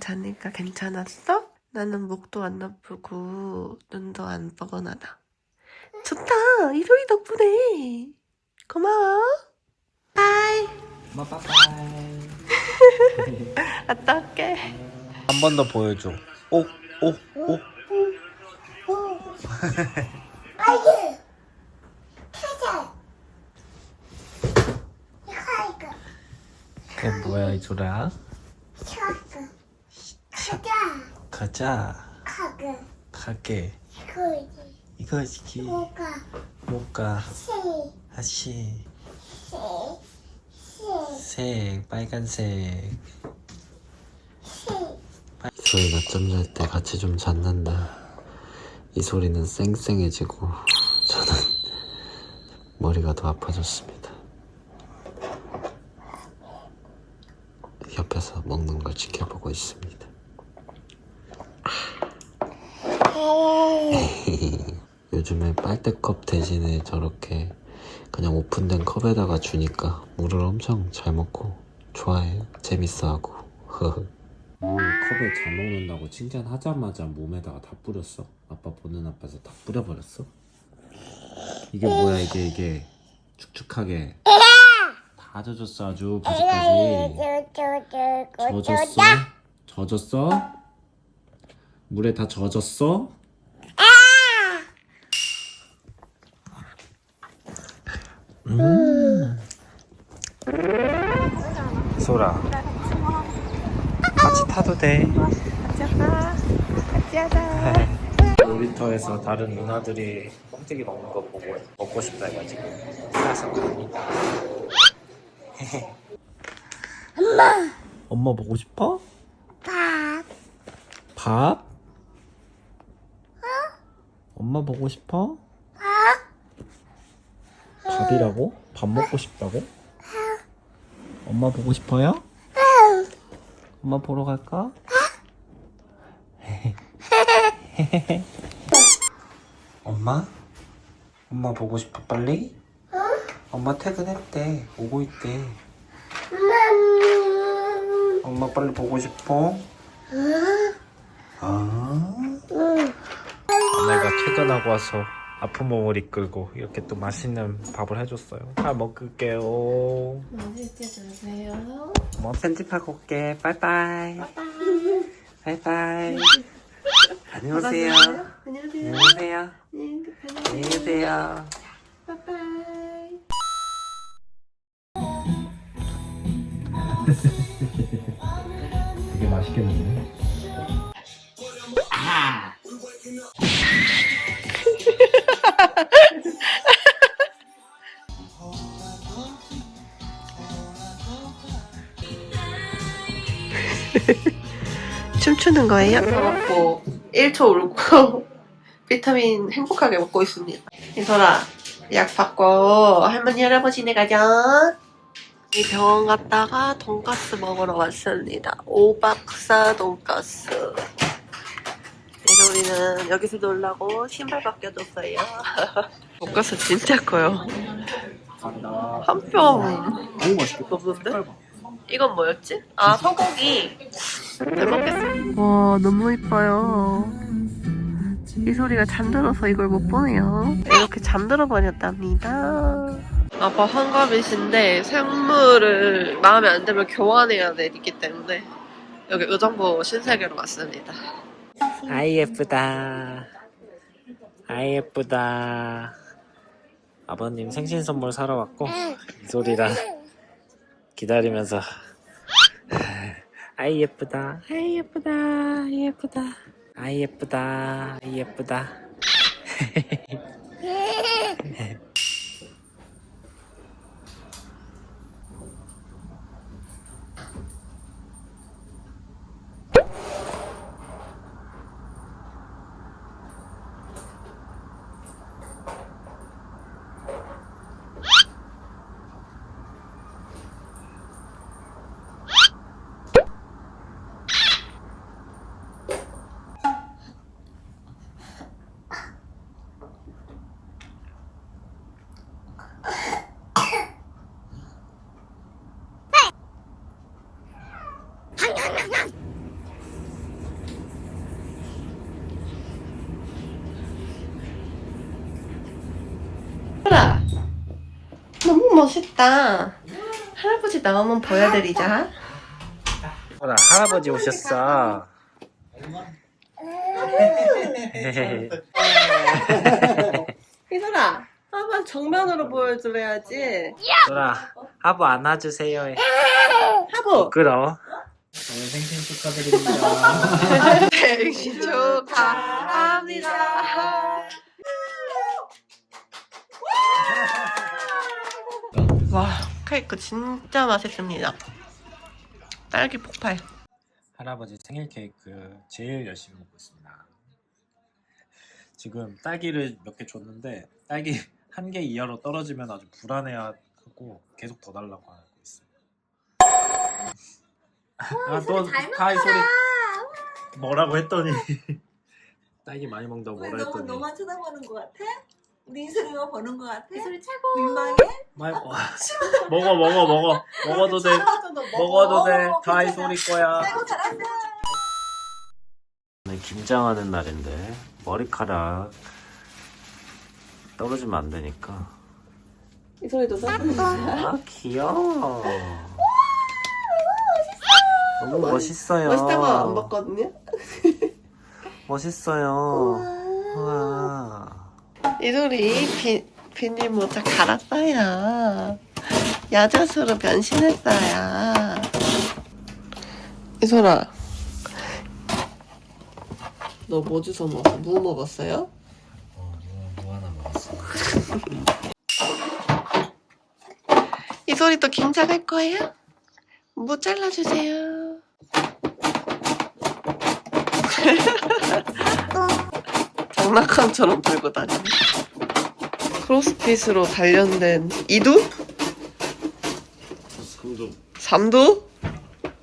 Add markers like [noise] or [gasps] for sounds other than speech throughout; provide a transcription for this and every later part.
자니까 괜찮았어? 나는 목도 안 아프고 눈도 안 뻐근하다. 좋다. 이소리 덕분에. 고마워. 바이. 엄마 빠빠이 갔다 올게. 한 번 더 보여줘 오, 오, 오 그게 뭐야 이소라 가자. 가게. 이거지. 뭐가? 하시 색 빨간색. 소리 낮잠 잘 때 같이 좀 잤는데 이 소리는 쌩쌩해지고 저는 [laughs] 머리가 더 아파졌습니다. 옆에서 먹는 걸 지켜보고 있습니다 [laughs] 요즘에 빨대컵 대신에 저렇게 그냥 오픈된 컵에다가 주니까 물을 엄청 잘 먹고 좋아해요. 재밌어하고. [laughs] 물 컵에 잘 먹는다고 칭찬하자마자 몸에다가 다 뿌렸어. 아빠 보는 앞에서 다 뿌려버렸어. 이게 뭐야 이게 이게 축축하게 다 젖었어 아주 바지까지 젖었어? 젖었어? 물에 다 젖었어? 소라. 같이 타도 돼. 놀이터에서 다른 누나들이 뻥튀기 먹는 거 보고 먹고 싶다 해가지고 사서 갑니다. 엄마! 엄마 보고 싶어? 밥. 밥? 엄마 보고 싶어? 밥이라고? 밥 먹고 싶다고? 엄마 보고 싶어요? 엄마 보러 갈까? [laughs] 엄마? 엄마 보고 싶어 빨리? 엄마 퇴근했대 오고 있대 엄마 빨리 보고 싶어? 아 아내가 퇴근하고 와서 아픈 몸을 이끌고 이렇게 또 맛있는 밥을 해줬어요 잘 먹을게요 맛있게 드세요. 뭐 편집하고 올게. 빠이빠이. 빠이빠이. 안녕하세요. 안녕하세요. 안녕하세요. 네, 안녕히 계세요. 빠빠이. 되게 맛있겠는데? 춤추는 거예요? 먹고 1초 울고 [laughs] 비타민 행복하게 먹고 있습니다. 이소라 약 받고 할머니 할아버지네 가자. 이 병원 갔다가 돈가스 먹으러 왔습니다. 오박사 돈가스. 이소리는 여기서 놀라고 신발 바뀌어줬어요. [laughs] 돈가스 진짜 커요. 한 뼘 너무 맛있겠다. 이건 뭐였지? 아 소고기 잘 먹겠습니다 와 너무 이뻐요. 이 소리가 잠들어서 이걸 못 보네요. 이렇게 잠들어 버렸답니다. 아빠 환갑이신데 생물을 마음에 안 들면 교환해야 되기 때문에 여기 의정부 신세계로 왔습니다. 아이 예쁘다. 아이 예쁘다. 아버님 생신 선물 사러 왔고 이 소리랑 기다리면서 아이 예쁘다. 아이 예쁘다. 아이 예쁘다. 아이 예쁘다. 아이 예쁘다. [laughs] [laughs] 오 멋있다. 할아버지 나오면 보여드리자. 오라 할아버지 오셨어. [laughs] 이소라 한번 정면으로 보여드려야지. 소라 하부 안아주세요. 하부. 부끄러워. 생신 축하드립니다. 생신 축하합니다. 와 케이크 진짜 맛있습니다. 딸기 폭발. 할아버지 생일 케이크 제일 열심히 먹고 있습니다. 지금 딸기를 몇 개 줬는데 딸기 [laughs] 한 개 이하로 떨어지면 아주 불안해하고 계속 더 달라고 하고 있어요. 아또 가이 소리 뭐라고 했더니 [laughs] 딸기 많이 먹는다고 왜 뭐라 너무 했더니 너만 쳐다보는 것 같아? 우리 이소리만 보는 것 같아? 이 소리 최고. 민망해? 많이 와, 먹어 먹어 먹어. 먹어도 돼. 먹어도 돼. 가이 소리 거야. 아이고 잘한다. 오늘 김장하는 날인데 머리카락 떨어지면 안 되니까. 이 소리도 써보세요. 아 귀여워. 너무 멋있어요. 멋있다고 안 봤거든요. 멋있어요. 와 이 소리 비, 비닐 모자 갈았어요. 야자수로 변신했어요. 이소라, 너 뭐 주워 먹어? 무 먹었어요? 어, 뭐 하나 먹었어 이 소리 또 김장할 거예요? 무 잘라주세요. [laughs] 장난감처럼 들고 다니네. 크로스핏으로 단련된 이두? 삼두?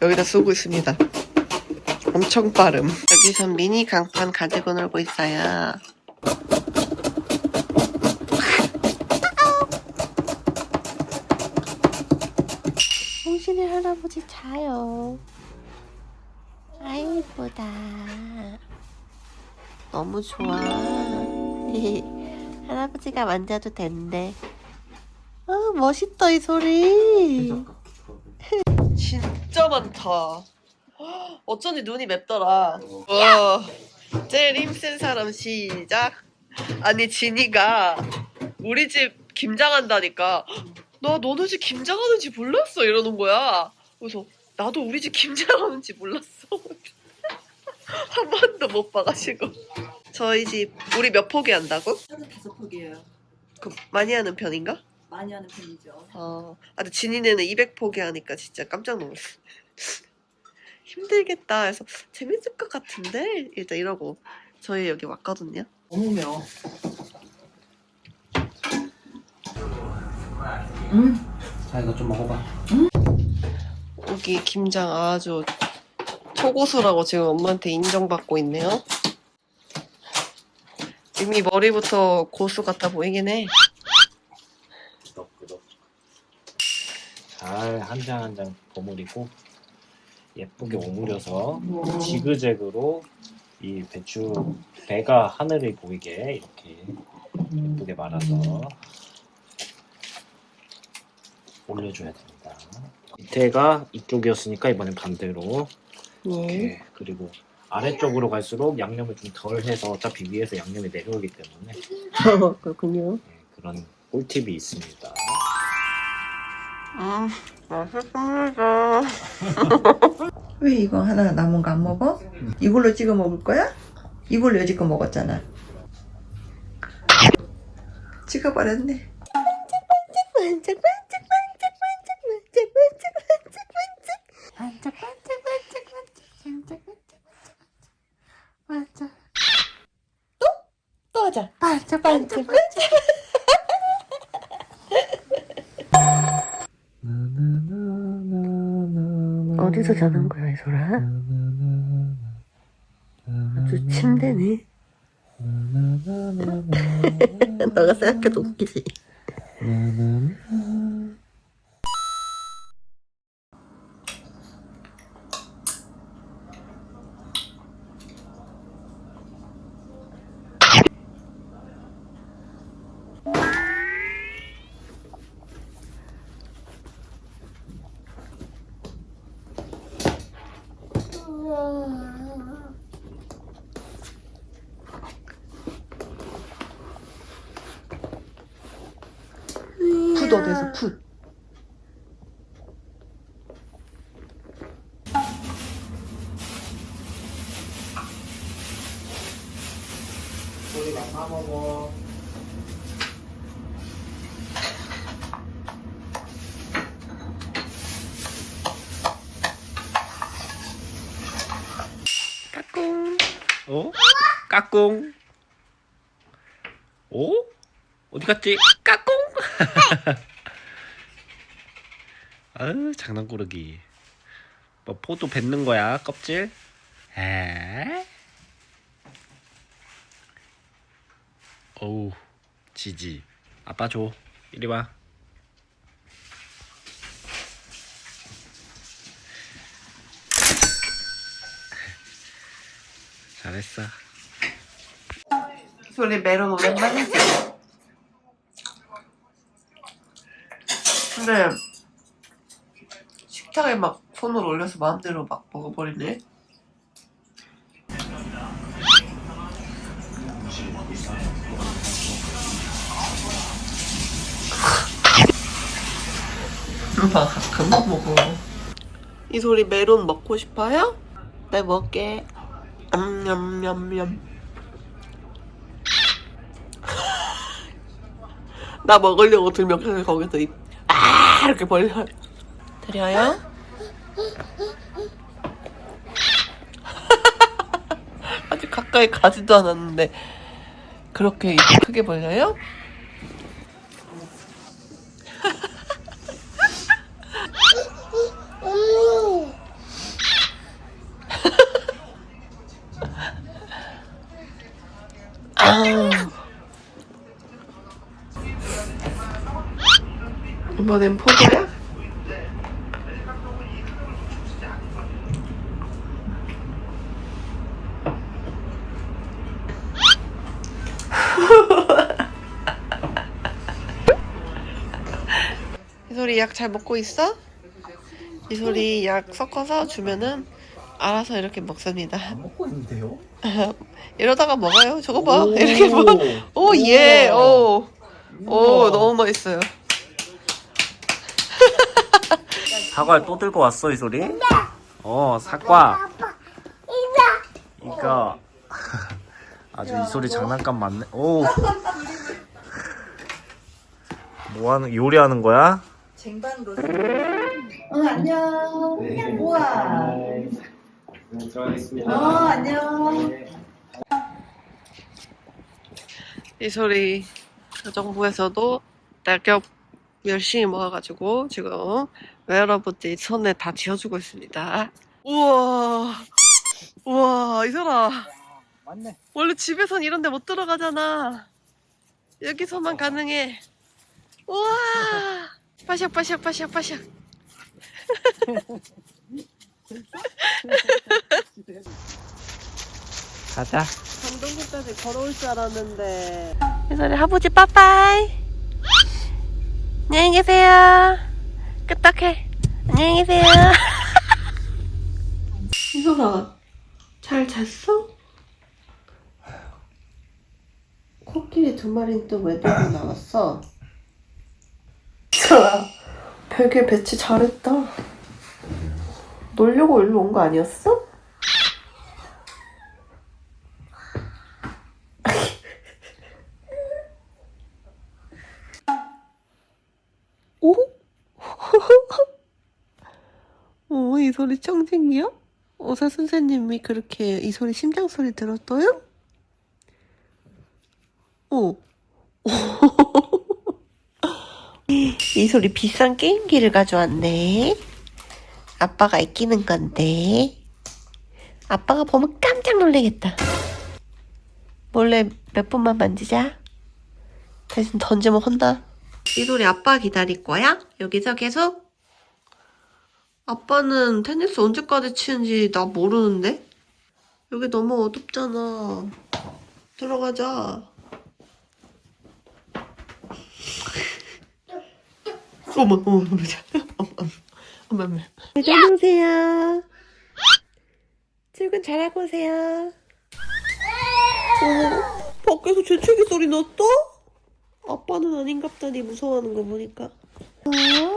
여기다 쓰고 있습니다. 엄청 빠름. 여기선 미니 강판 가지고 놀고 있어요. 홍신의 할아버지 자요. 아이 이쁘다. 너무 좋아. [laughs] 할아버지가 만져도 된대. 아 멋있다 이 소리. [laughs] 진짜 많다. [gasps] 어쩐지 눈이 맵더라. 와, 제일 힘센 사람 시작. 아니 진이가 우리 집 김장한다니까. [gasps] 나 너네 집 김장하는지 몰랐어 이러는 거야. 그래서 나도 우리 집 김장하는지 몰랐어. [laughs] [laughs] 한 번도 못 봐가지고. 저희 집 우리 몇 포기 한다고? 저는 다섯 폭이에요. 그 많이 하는 편인가? 많이 하는 편이죠. 어, 아, 근데 진이네는 200포기 하니까 진짜 깜짝 놀랐어. [laughs] 힘들겠다 해서 재밌을 것 같은데 일단 이러고 저희 여기 왔거든요. 어묵며. 자 이거 좀 먹어봐 여기 김장 아주 초고수라고 지금 엄마한테 인정받고 있네요. 이미 머리부터 고수 같아 보이긴 해. 끄덕끄덕 잘한 장 한 장 버무리고 예쁘게 오므려서 지그재그로 이 배추 배가 하늘을 보이게 이렇게 예쁘게 말아서 올려줘야 됩니다. 밑에가 이쪽이었으니까 이번엔 반대로 네. 이렇게 그리고 아래쪽으로 갈수록 양념을 좀 덜 해서 어차피 위에서 양념이 내려오기 때문에 [laughs] 그렇군요. 네, 그런 꿀팁이 있습니다. 음, 맛있습니다. [laughs] 왜 이거 하나 남은 거 안 먹어? 이걸로 찍어 먹을 거야? 이걸로 여지껏 먹었잖아. 찍어버렸네. 어디서 자는 거야, 이소라? 아주 침대네. 너가 생각해도 웃기지. 소리가 싸먹어. 까꿍. 어? 까꿍. 오? 어디 갔지? 까꿍. [laughs] 아유 장난꾸러기. 뭐 포도 뱉는 거야 껍질? 에? 어우 지지. 아빠 줘. 이리 와. 잘했어. 소리 메론 오랜만이지? 근데 식탁에 막 손을 올려서 마음대로 막 먹어버리네. 나 그만 먹어. 이 소리 메론 먹고 싶어요? 네 먹게. 냠냠냠냠. [laughs] 나 먹으려고 들면 그냥 거기서 입, 아 이렇게 벌려. 드려요? [laughs] 아직 가까이 가지도 않았는데 그렇게 입 크게 벌려요? 아우. 이번엔 포도야? [laughs] 이소리 약 잘 먹고 있어? 이소리 약 섞어서 주면은 알아서 이렇게 먹습니다. 먹고 있는데요? [laughs] 이러다가 먹어요. 저거 봐. 이렇게 봐. 오, 예. 오. 오, 너무 맛있어요. 사과를 또 들고 왔어 이 소리? 어 사과. 이거 [laughs] 아주 이 소리 장난감 많네. 오. [laughs] 뭐 하는 요리하는 거야? 쟁반으로. 어 안녕. 우와. 들어가겠습니다. 어 안녕. 이 소리 정부에서도 낙엽 열심히 모아가지고 지금 웨어러블들 손에 다 쥐어주고 있습니다. 우와, 우와 이소라 맞네. 원래 집에선 이런 데 못 들어가잖아. 여기서만 가능해. 우와, 빠샥 빠샥 빠샥 빠샥. 가자. 강동구까지 걸어올 줄 알았는데. 이소리 할아버지 빠빠이. 안녕히 계세요. 끄떡해. 안녕히 계세요. [laughs] 이소라, 잘 잤어? 코끼리 두 마리는 또 왜 들고 나왔어? 이소라, 벽에 배치 잘했다. 놀려고 일로 온 거 아니었어? 오? 오, 이 소리 청쟁이야? 의사 선생님이 그렇게 이 소리 심장 소리 들었어요? 오. [laughs] 이 소리 비싼 게임기를 가져왔네. 아빠가 아끼는 건데. 아빠가 보면 깜짝 놀라겠다. 몰래 몇 번만 만지자. 대신 던지면 혼나. 이 소리 아빠 기다릴 거야? 여기서 계속? 아빠는 테니스 언제까지 치는지 나 모르는데? 여기 너무 어둡잖아. 들어가자. 어머, 어머, 어머, 어머, 어머, 어머. 다녀오세요. 출근 잘하고 오세요. 어, 밖에서 재채기 소리 났다? 아빠 아빠는 아닌갑다니 무서워하는 거 보니까. 어? 어?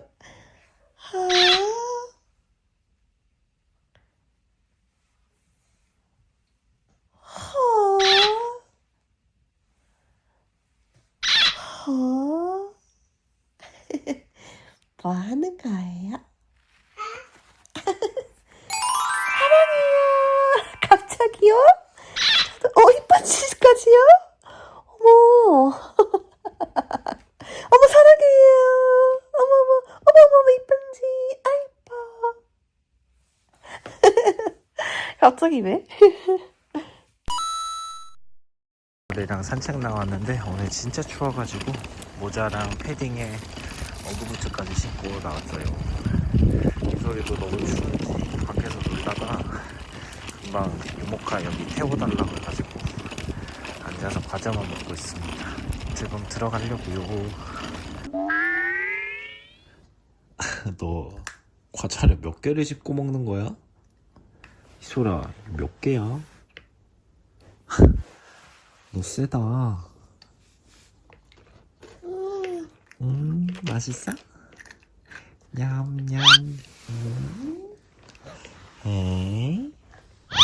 갑자기 왜? 우리랑 산책 나왔는데 오늘 진짜 추워가지고 모자랑 패딩에 어그부츠까지 신고 나왔어요. 이 소리도 너무 추운지 밖에서 놀다가 금방 유모카 여기 태워달라고 해가지고 앉아서 과자만 먹고 있습니다. 지금 들어가려고요. [laughs] 너 과자를 몇 개를 씹고 먹는 거야? 이소라 몇 개야? [laughs] 너 세다. 음, 맛있어? 냠냠. 음. 에?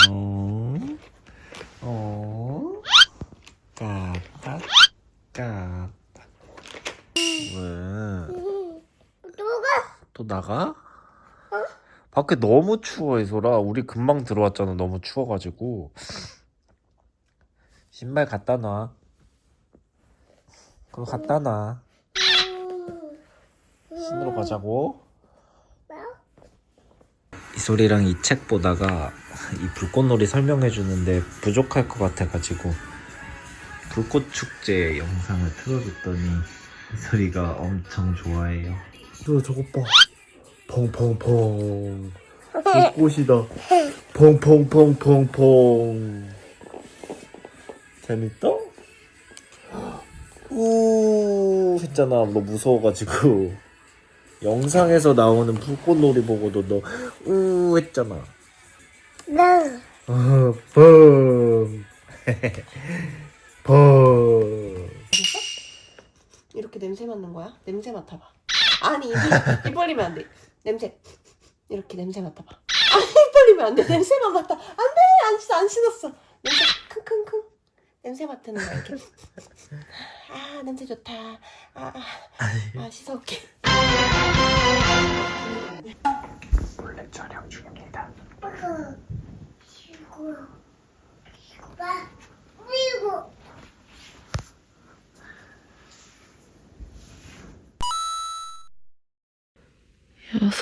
어? 어? 까딱, 까딱. 왜? 또 나가? 밖에 너무 추워, 이소라. 우리 금방 들어왔잖아. 너무 추워가지고. 신발 갖다 놔. 그거 갖다 놔. 신으러 가자고. 이 소리랑 이 책 보다가 이 불꽃놀이 설명해 주는데 부족할 것 같아가지고 불꽃 축제 영상을 틀어줬더니 이 소리가 엄청 좋아해요. 너 저거 봐. 펑펑펑. 불꽃이다. 펑펑펑펑펑. 재밌다? 우 했잖아 너 무서워가지고 영상에서 나오는 불꽃놀이 보고도 너우 했잖아 아, 펑. 펑. 이렇게 냄새 맡는 거야? 냄새 맡아봐. 아니 입, 입 벌리면 안 돼. 냄새. 이렇게 냄새 맡아봐. 아니 입 벌리면 안 돼. 냄새만 맡아. 안 돼. 안 씻어. 안 씻었어. 냄새 킁킁킁. 냄새 맡는 거야 이렇게. 아 냄새 좋다. 아, 아, 아 씻어올게.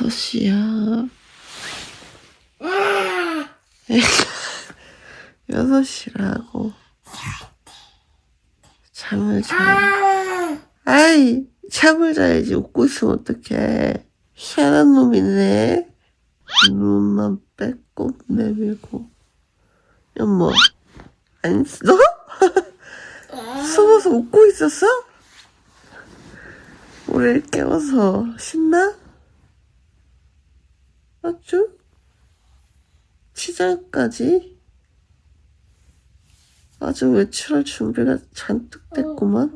6시야. 6시라고. [laughs] 잠을 자. 아이, 잠을 자야지. 웃고 있으면 어떡해. 희한한 놈이네. 눈만 빼고 내밀고. 엄마, 안 써? 숨어서 웃고 있었어? 우리 깨워서 신나? 맞죠? 치장까지 아주 외출할 준비가 잔뜩 됐구만.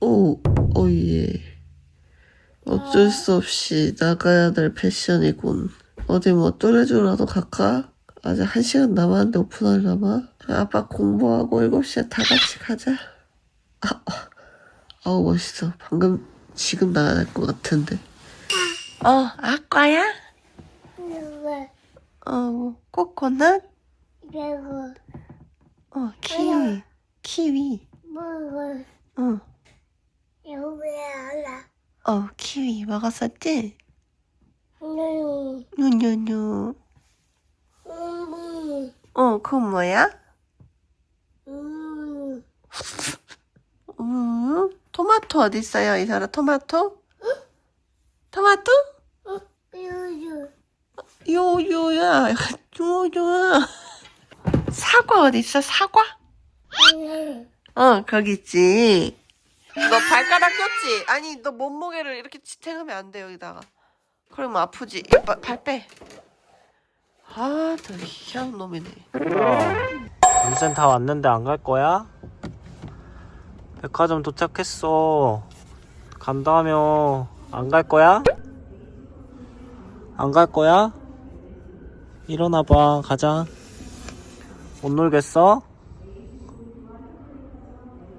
오, 오예. 어쩔 수 없이 나가야 될 패션이군. 어디 뭐 또래주라도 갈까? 아직 한 시간 남았는데 오픈하려나? 아빠 공부하고 7시에 다 같이 가자. 아, 아, 아우 멋있어. 방금 지금 나가야 될 것 같은데. 어, 아빠야? 어, 코코넛? 어, 키위. 키위. 어, 어, 키위 먹었었지? 뉴뉴뉴. 어, 그건 뭐야? 음, 토마토 어디 있어요, 이 사람? 토마토? 토마토? 요요야, 요요야. 사과 어디 있어? 사과? 어, 거기 있지. 너 발가락 꼈지? 아니, 너 몸무게를 이렇게 지탱하면 안 돼, 여기다가. 그러면 아프지. 발, 발 빼. 아, 저 희한한 놈이네. 인센 다 왔는데 안 갈 거야? 백화점 도착했어. 간다며. 안 갈 거야? 안 갈 거야? 일어나봐. 가자. 못 놀겠어?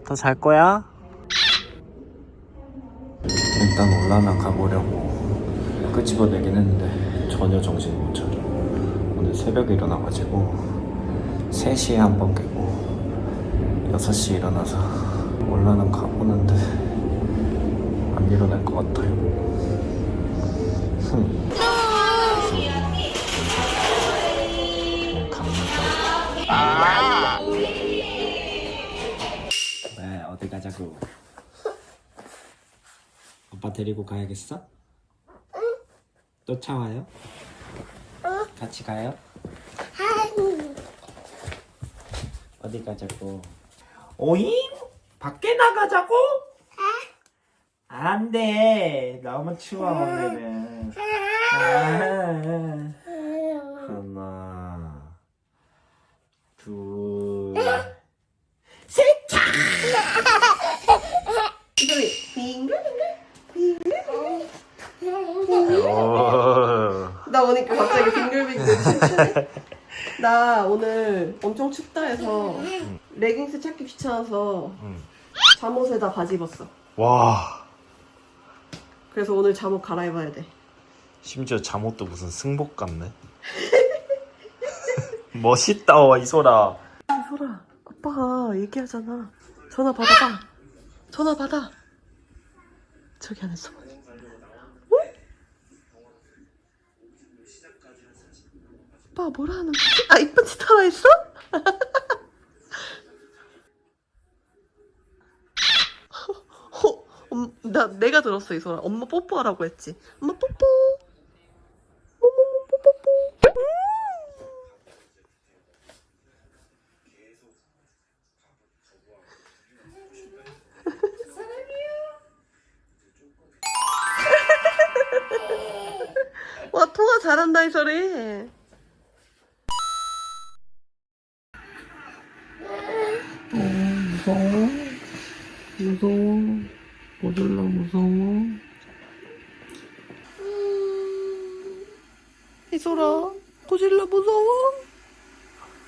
더 잘 거야? 일단 올라나 가보려고 끄집어내긴 했는데 전혀 정신 못 차려. 오늘 새벽에 일어나가지고 3시에 한 번 깨고 6시에 일어나서 올라는 가보는데 안 일어날 것 같아요. 흠. 네, 어디 가자고? 오빠 데리고 가야겠어? 또 차 와요? 같이 가요? 어디 가자고? 오잉? 밖에 나가자고? 안 돼. 너무 추워 오늘은. 아. 하나, 둘, 이소리 빙글 오. 나 오니까 갑자기 빙글빙글 춤추네. 나 오늘 엄청 춥다 해서 레깅스 찾기 귀찮아서 응. 잠옷에다 바지 입었어. 와. 그래서 오늘 잠옷 갈아입어야 돼. 심지어 잠옷도 무슨 승복 같네. [laughs] 멋있다, 와, 이소라. 이소라, 아빠가 얘기하잖아. 전화 받아봐. 전화 받아. 저기 안에 숨어. 어? 아빠 뭐라 하는 거지? 아 이쁜 짓 하나 했어? [laughs] 어, 엄, 나 내가 들었어 이소라. 엄마 뽀뽀하라고 했지. 엄마 뽀뽀. 어머머 뽀뽀뽀. 음. [laughs] 와 통화 잘한다 이 소리. 무서워. 무서워. 모질라 무서워. 이소라, 고질라 무서워?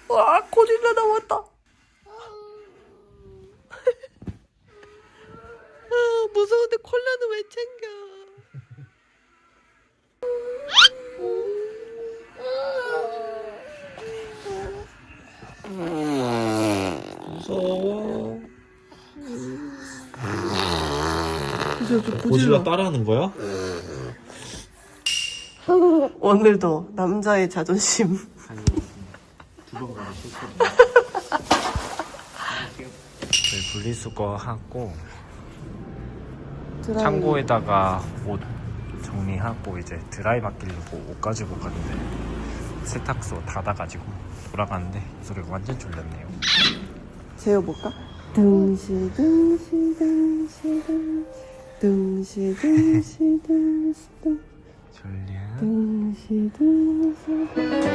와, 고질라 나왔다. 아, 무서운데 콜라는 왜 챙겨? 무서워. 저, 저 고질라 따라하는 거야? [laughs] 오늘도 남자의 자존심. 네, 분리수거 하고 창고에다가 옷 정리하고 이제 드라이 맡기려고 옷 가지고 갔는데 세탁소 닫아가지고 돌아가는데 이 소리가 완전 졸렸네요. 재워볼까? 등시 등시 등시 등시 동시 동시 동시 동 졸려 동시 동시 동시